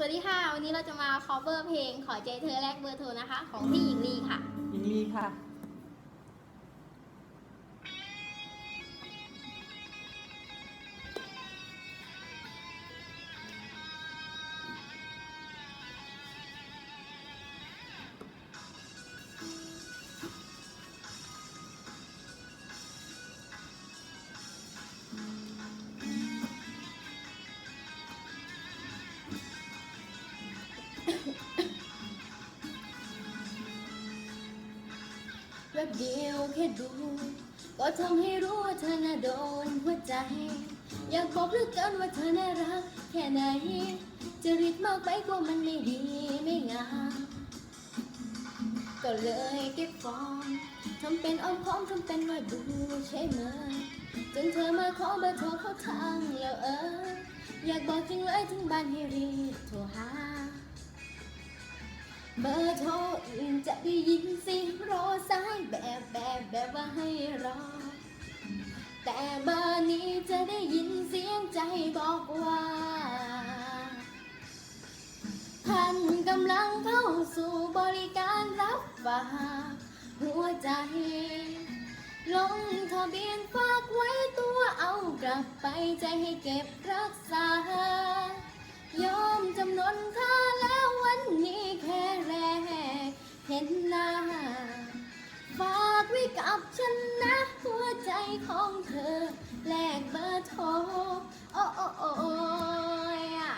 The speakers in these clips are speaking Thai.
สวัสดีค่ะ วันนี้เราจะมา cover เพลงขอใจเธอแลกเบอร์โทรนะคะ ของพี่หญิงลีค่ะหญิงลีค่ะ แวบเดียวแค่ดู ก็ทำให้รู้ว่าเธอน่าโดนหัวใจ อยากบอกเหลือเกินว่าเธอน่ารักแค่ไหนจะริดมากไปกว่ามันไม่ดีไม่งามก็เลยเก็บฟอร์มทำเป็นอ้อมค้อมทำเป็นว่าดูใช่ไหมจนเธอมาขอเบอร์โทรเข้าทางแล้วเอออยากบอกจริงเลยถึงบ้านให้รีบโทรหา เบอร์โทรอื่นจะได้ยินเสียงรอสายแบบแบบแบบว่าให้รอ แต่เบอร์นี้จะได้ยินเสียงใจบอกว่าท่านกำลังเข้าสู่บริการรับฝากหัวใจ ลงทะเบียนฝากไว้ตัวเอากลับไปใจให้เก็บรักษา ยอมจำนนค่าแล้ววันนี้แค่แรกเห็นหน้า ฝากไว้กับฉันนะหัวใจของเธอแลกเบอร์โทรโอ้โอ้โอ้ยอะ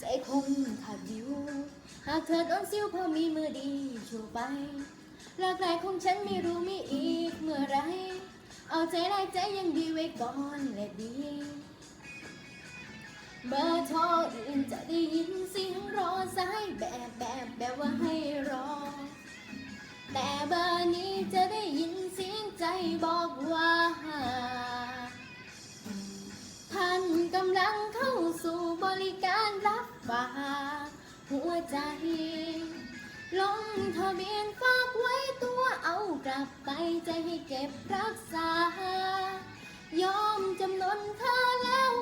ใจคงขาดวิวหากเธอโดนซิวเพราะมีมือดีชูไปรักแรกของฉันไม่รู้มีอีกเมื่อไร เอาใจแรกใจยังดีไว้ก่อนและดี เบอร์โทรอื่นจะได้ยินเสียงรอสายแบบแบบแบบว่าให้รอ แต่เบอร์นี้จะได้ยินเสียงใจบอกว่าท่านกำลังเข้าสู่บริการรับฝากหัวใจ ลงทะเบียนฝากไว้ตัวเอากลับไปใจให้เก็บรักษา ยอมจำนนค่าแล้ว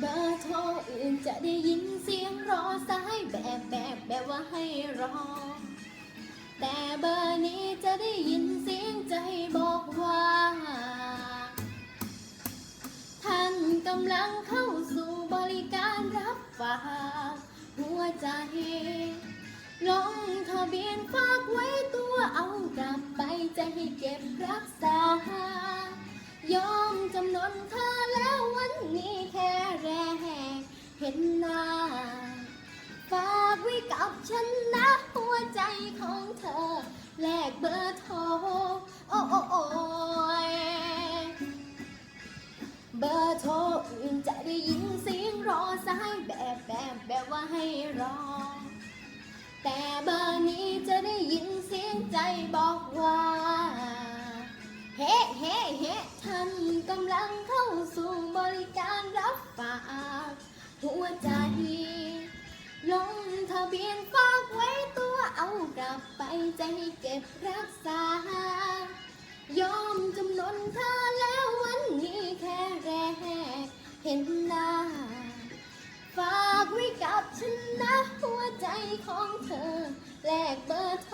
เบอร์โทรอื่นจะได้ยินเสียงรอสายแบบแบบแบบว่าให้รอ แต่เบอร์นี้จะได้ยินเสียงใจบอกว่า ท่านกำลังเข้าสู่บริการรับฝากหัวใจ ลงทะเบียนฝากไว้ตัวเอากลับไปใจให้เก็บรักษา กับฉันนะหัวใจของเธอ แลกเบอร์โทรโอ้โอ้โอ้ยเบอร์โทรอื่นจะได้ยินเสียงรอสายแบบแบบแบบว่าให้รอ แต่เบอร์นี้จะได้ยินเสียงใจบอกว่า เฮ้เฮ้เฮ้ท่านกำลังเข้าสู่บริการรับฝากหัวใจ ลงทะเบียนฝากไว้ตัวเอากลับไปใจให้เก็บรักษา ยอมจำนนค่าแล้ววันนี้แค่แรก เห็นหน้า ฝากไว้กับฉันนะหัวใจของเธอแลกเบอร์โท